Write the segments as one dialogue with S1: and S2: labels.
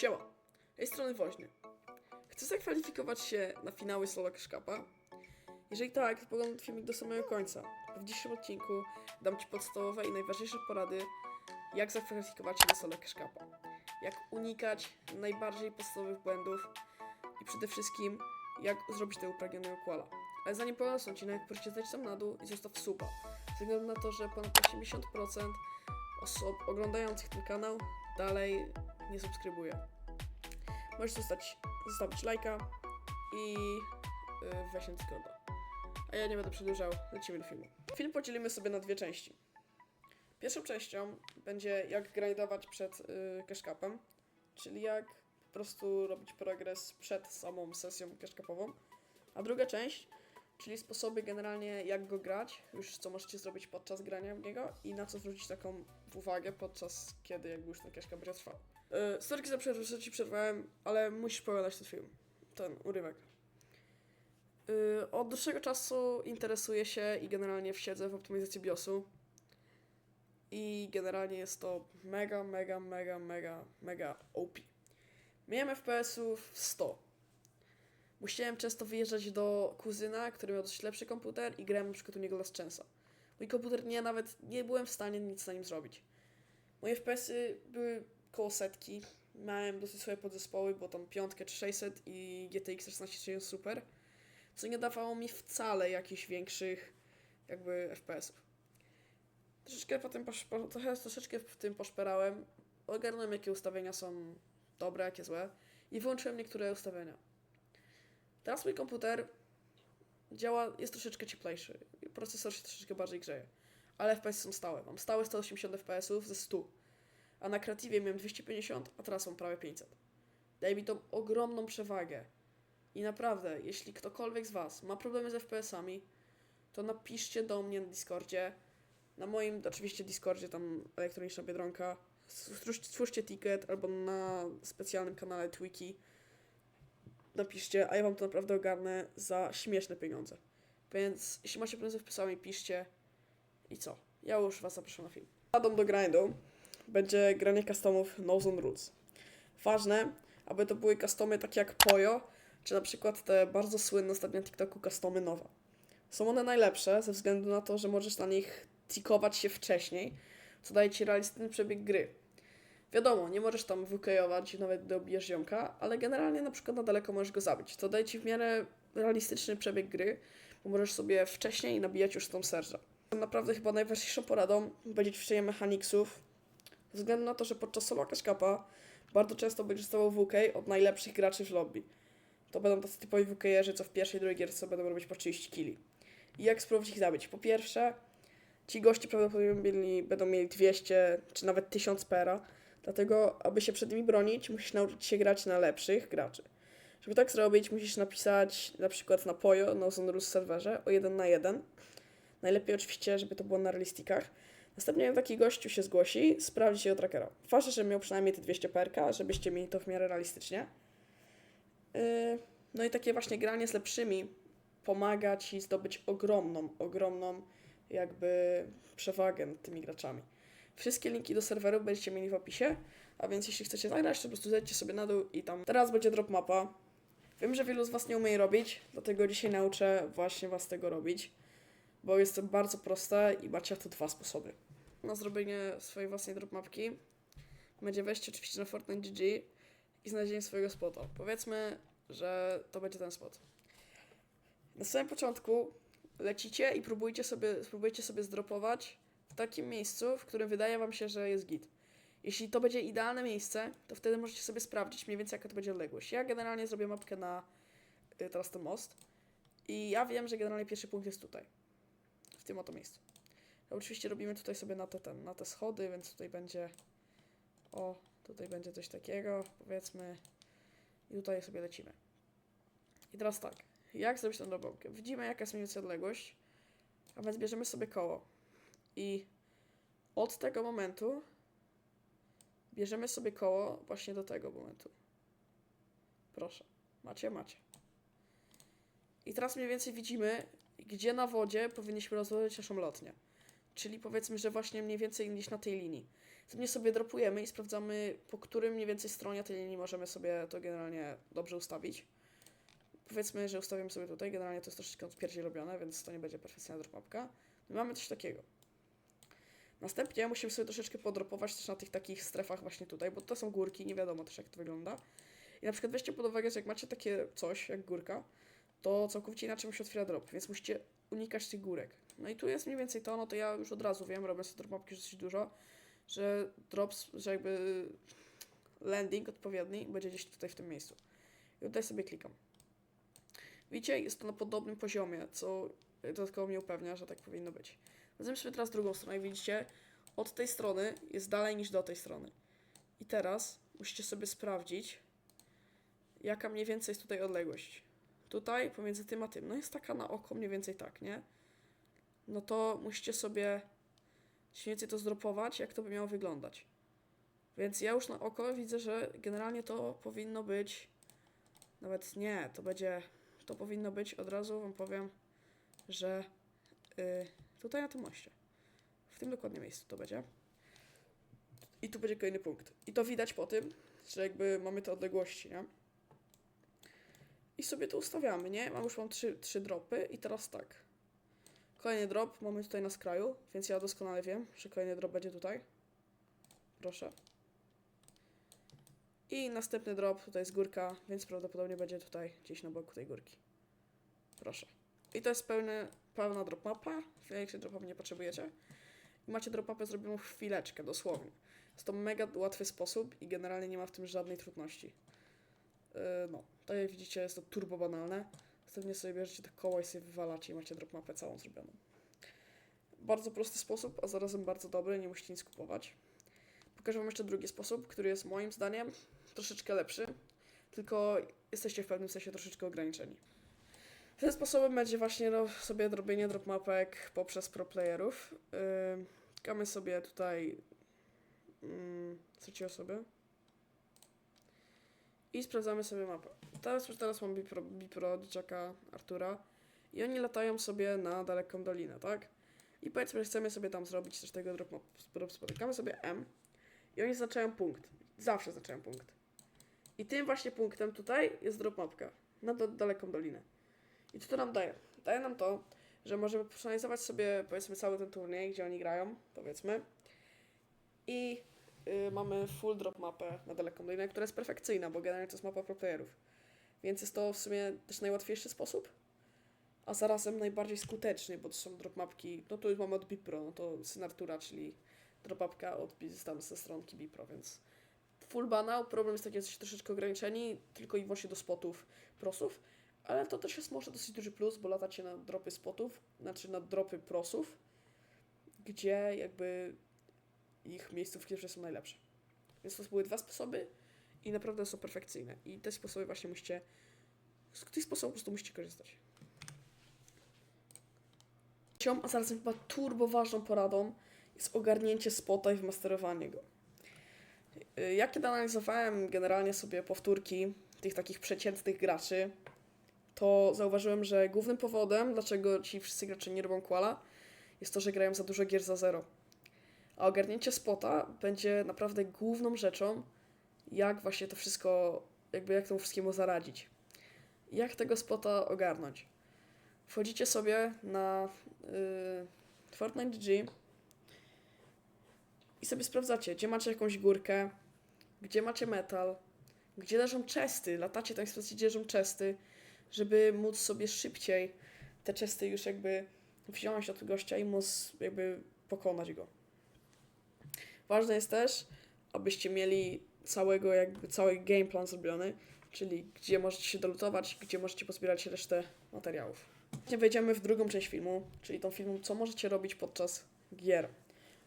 S1: Siema, tej strony Woźny. Chcę zakwalifikować się na finały solo Kaszkapa? Jeżeli tak, to poglądaj filmik do samego końca. W dzisiejszym odcinku dam Ci podstawowe i najważniejsze porady, jak zakwalifikować się na solo Kaszkapa. Jak unikać najbardziej podstawowych błędów i przede wszystkim, jak zrobić tego upragnionego koala. Ale zanim powiem ten odcinek, proszę zdać tam na dół i zostaw suba. Ze względu na to, że ponad 80% osób oglądających ten kanał dalej nie subskrybuje. Możesz zostać, zostawić lajka i yy, weź Discorda. A ja nie będę przedłużał, lecimy do filmu. Film podzielimy sobie na dwie części. Pierwszą częścią będzie jak grindować przed yy, czyli jak po prostu robić progres przed samą sesją cashcapową. A druga część, czyli sposoby generalnie jak go grać, już co możecie zrobić podczas grania w niego i na co zwrócić taką uwagę podczas kiedy jakby już ten cashcap będzie trwał. Yy, sorki za przerwę, że ci przerwałem, ale musisz pogadać ten film, ten urywek. Yy, od dłuższego czasu interesuję się i generalnie wsiedzę w optymizację BIOSu. I generalnie jest to mega, mega, mega, mega, mega OP. Miałem FPS-ów 100. Musiałem często wyjeżdżać do kuzyna, który miał dość lepszy komputer i grałem na przykład u niego Last. Mój komputer nie nawet nie byłem w stanie nic na nim zrobić. Moje FPS-y były koło setki. Miałem dosyć swoje podzespoły, bo tam piątkę czy 600 i GTX 1630 Super, co nie dawało mi wcale jakichś większych jakby FPS-ów. Troszeczkę potem posz, po, trochę, troszeczkę w tym poszperałem, ogarnąłem jakie ustawienia są dobre, jakie złe i wyłączyłem niektóre ustawienia. Teraz mój komputer działa, jest troszeczkę cieplejszy, procesor się troszeczkę bardziej grzeje, ale FPS są stałe. Mam stałe 180 FPS ze 100 a na kreatywie miałem 250, a teraz mam prawie 500. Daje mi tą ogromną przewagę. I naprawdę, jeśli ktokolwiek z Was ma problemy z FPS-ami, to napiszcie do mnie na Discordzie. Na moim, oczywiście, Discordzie, tam elektroniczna biedronka. Stwórz- Stwórzcie ticket albo na specjalnym kanale Twiki. Napiszcie, a ja Wam to naprawdę ogarnę za śmieszne pieniądze. Więc jeśli macie problemy z FPS-ami, piszcie. I co? Ja już Was zapraszam na film. Jadą do grindu będzie granie customów Nose on Roots. Ważne, aby to były customy takie jak Poyo, czy na przykład te bardzo słynne ostatnio TikToku customy Nowa. Są one najlepsze ze względu na to, że możesz na nich tikować się wcześniej, co daje Ci realistyczny przebieg gry. Wiadomo, nie możesz tam wykejować, nawet gdy ziomka, ale generalnie na przykład na daleko możesz go zabić. To daje Ci w miarę realistyczny przebieg gry, bo możesz sobie wcześniej nabijać już tą serża. Naprawdę chyba najważniejszą poradą będzie ćwiczenie mechanicsów, ze względu na to, że podczas solo Cashcapa bardzo często będziesz dostawał WK od najlepszych graczy w lobby. To będą tacy typowi WK'erzy, co w pierwszej, drugiej gierce będą robić po 30 killi. I jak spróbować ich zabić? Po pierwsze, ci goście prawdopodobnie będą mieli 200 czy nawet 1000 pera, dlatego aby się przed nimi bronić, musisz nauczyć się grać na lepszych graczy. Żeby tak zrobić, musisz napisać na przykład na Pojo, na Ozonrus serwerze o 1 na 1. Najlepiej oczywiście, żeby to było na realistikach. Następnie taki gościu się zgłosi, sprawdzi jego trackera. Ważne, żeby miał przynajmniej te 200 perka, żebyście mieli to w miarę realistycznie. Yy, no i takie właśnie granie z lepszymi pomaga Ci zdobyć ogromną, ogromną jakby przewagę nad tymi graczami. Wszystkie linki do serweru będziecie mieli w opisie, a więc jeśli chcecie zagrać, to po prostu zejdźcie sobie na dół i tam. Teraz będzie drop mapa. Wiem, że wielu z Was nie umie robić, dlatego dzisiaj nauczę właśnie Was tego robić, bo jest to bardzo proste i macie na to dwa sposoby. Na zrobienie swojej własnej drop mapki będzie wejście oczywiście na Fortnite GG i znalezienie swojego spota. Powiedzmy, że to będzie ten spot. Na samym początku lecicie i próbujcie sobie, spróbujcie sobie zdropować w takim miejscu, w którym wydaje Wam się, że jest git. Jeśli to będzie idealne miejsce, to wtedy możecie sobie sprawdzić mniej więcej, jaka to będzie odległość. Ja generalnie zrobię mapkę na y, teraz ten most i ja wiem, że generalnie pierwszy punkt jest tutaj, w tym oto miejscu. Oczywiście robimy tutaj sobie na te, ten, na te schody, więc tutaj będzie o, tutaj będzie coś takiego, powiedzmy i tutaj sobie lecimy. I teraz tak, jak zrobić tę drobąbkę? Widzimy jaka jest mniej więcej odległość, a więc bierzemy sobie koło i od tego momentu bierzemy sobie koło właśnie do tego momentu. Proszę, macie, macie. I teraz mniej więcej widzimy, gdzie na wodzie powinniśmy rozłożyć naszą lotnię. Czyli powiedzmy, że właśnie mniej więcej gdzieś na tej linii. Następnie sobie dropujemy i sprawdzamy, po którym mniej więcej stronie tej linii możemy sobie to generalnie dobrze ustawić. Powiedzmy, że ustawimy sobie tutaj, generalnie to jest troszeczkę odpierdzie robione, więc to nie będzie perfekcyjna dropmapka. No mamy coś takiego. Następnie musimy sobie troszeczkę podropować też na tych takich strefach właśnie tutaj, bo to są górki, nie wiadomo też jak to wygląda. I na przykład weźcie pod uwagę, że jak macie takie coś, jak górka, to całkowicie inaczej mu się otwiera drop, więc musicie unikać tych górek. No i tu jest mniej więcej to, no to ja już od razu wiem, robię sobie dropmapki dosyć dużo, że drops, że jakby landing odpowiedni będzie gdzieś tutaj w tym miejscu. I tutaj sobie klikam. Widzicie, jest to na podobnym poziomie, co dodatkowo mnie upewnia, że tak powinno być. Weźmiemy sobie teraz drugą stronę i widzicie, od tej strony jest dalej niż do tej strony. I teraz musicie sobie sprawdzić, jaka mniej więcej jest tutaj odległość. Tutaj pomiędzy tym a tym, no jest taka na oko mniej więcej tak, nie? No to musicie sobie mniej więcej to zdropować, jak to by miało wyglądać. Więc ja już na oko widzę, że generalnie to powinno być, nawet nie, to będzie, to powinno być, od razu wam powiem, że y, tutaj na tym moście, w tym dokładnie miejscu to będzie. I tu będzie kolejny punkt. I to widać po tym, że jakby mamy te odległości, nie? I sobie to ustawiamy, nie? Mam już mam trzy, trzy dropy i teraz tak. Kolejny drop mamy tutaj na skraju, więc ja doskonale wiem, że kolejny drop będzie tutaj. Proszę. I następny drop, tutaj jest górka, więc prawdopodobnie będzie tutaj gdzieś na boku tej górki. Proszę. I to jest pełny, pełna drop mapa, większej drop mapy nie potrzebujecie. I macie drop mapę zrobioną chwileczkę, dosłownie. Jest to mega łatwy sposób i generalnie nie ma w tym żadnej trudności. Yy, no, tak jak widzicie, jest to turbo banalne. Następnie sobie bierzecie te koło i sobie wywalacie i macie drop mapę całą zrobioną. Bardzo prosty sposób, a zarazem bardzo dobry, nie musicie nic kupować. Pokażę Wam jeszcze drugi sposób, który jest moim zdaniem troszeczkę lepszy, tylko jesteście w pewnym sensie troszeczkę ograniczeni. Tym sposobem będzie właśnie no, sobie robienie drop mapek poprzez pro playerów. Yy, klikamy sobie tutaj yy, trzeciej osoby i sprawdzamy sobie mapę. Teraz, teraz mam Bipro, Bipro dzieciaka Artura i oni latają sobie na daleką dolinę, tak? I powiedzmy, że chcemy sobie tam zrobić też tego drop map. Drop spot. Klikamy sobie M i oni zaznaczają punkt. Zawsze zaznaczają punkt. I tym właśnie punktem tutaj jest drop mapka na do, daleką dolinę. I co to nam daje? Daje nam to, że możemy personalizować sobie powiedzmy cały ten turniej, gdzie oni grają, powiedzmy. I mamy full drop mapę na daleką dolinę, która jest perfekcyjna, bo generalnie to jest mapa pro playerów. Więc jest to w sumie też najłatwiejszy sposób, a zarazem najbardziej skuteczny, bo to są drop mapki, no to już mamy od Bipro, no to syn Artura, czyli drop mapka od tam ze stronki Bipro, więc full banał, problem jest taki, że jesteście troszeczkę ograniczeni tylko i wyłącznie do spotów prosów, ale to też jest może dosyć duży plus, bo latacie na dropy spotów, znaczy na dropy prosów, gdzie jakby ich miejscówki też są najlepsze. Więc to były dwa sposoby i naprawdę są perfekcyjne. I te sposoby właśnie musicie, z tych sposobów po prostu musicie korzystać. Trzecią, a zarazem chyba turbo ważną poradą jest ogarnięcie spota i wmasterowanie go. Y, Ja kiedy analizowałem generalnie sobie powtórki tych takich przeciętnych graczy, to zauważyłem, że głównym powodem, dlaczego ci wszyscy gracze nie robią quala, jest to, że grają za dużo gier za zero. A ogarnięcie spota będzie naprawdę główną rzeczą, jak właśnie to wszystko, jakby jak temu wszystkiemu zaradzić. Jak tego spota ogarnąć? Wchodzicie sobie na yy, Fortnite GG i sobie sprawdzacie, gdzie macie jakąś górkę, gdzie macie metal, gdzie leżą chesty, latacie tam i sprawdzacie, gdzie leżą chesty, żeby móc sobie szybciej te chesty już jakby wziąć od gościa i móc jakby pokonać go. Ważne jest też, abyście mieli całego jakby cały game plan zrobiony, czyli gdzie możecie się dolutować, gdzie możecie pozbierać resztę materiałów. Właśnie wejdziemy w drugą część filmu, czyli tą filmu, co możecie robić podczas gier.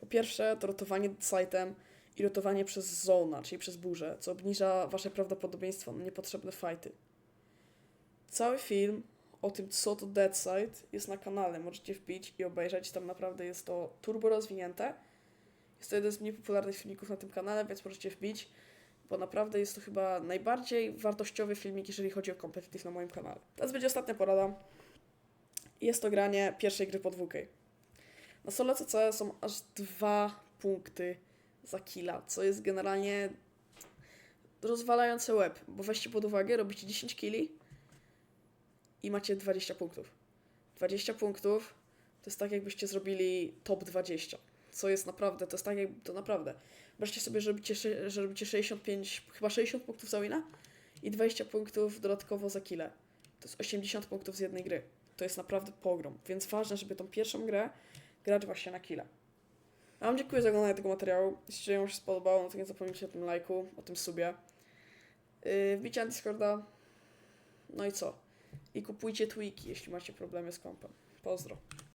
S1: Po pierwsze, to rotowanie sitem i rotowanie przez zona, czyli przez burzę, co obniża wasze prawdopodobieństwo na niepotrzebne fighty. Cały film o tym, co to Dead Side, jest na kanale. Możecie wbić i obejrzeć. Tam naprawdę jest to turbo rozwinięte. Jest to jeden z mniej popularnych filmików na tym kanale, więc możecie wbić, bo naprawdę jest to chyba najbardziej wartościowy filmik, jeżeli chodzi o competitive na moim kanale. Teraz będzie ostatnia porada. Jest to granie pierwszej gry podwójnej. Na solo CC są aż dwa punkty za killa, co jest generalnie rozwalające łeb, bo weźcie pod uwagę, robicie 10 killi i macie 20 punktów. 20 punktów to jest tak, jakbyście zrobili top 20, co jest naprawdę, to jest tak, jak, to naprawdę. Wyobraźcie sobie, że robicie, że robicie 65, chyba 60 punktów za wina i 20 punktów dodatkowo za kile. To jest 80 punktów z jednej gry. To jest naprawdę pogrom, więc ważne, żeby tą pierwszą grę grać właśnie na kile. A wam dziękuję za oglądanie tego materiału. Jeśli wam się spodobało, no to nie zapomnijcie o tym lajku, o tym subie. Yy, wbicie na Discorda. No i co? I kupujcie tweaki, jeśli macie problemy z kompem. Pozdro.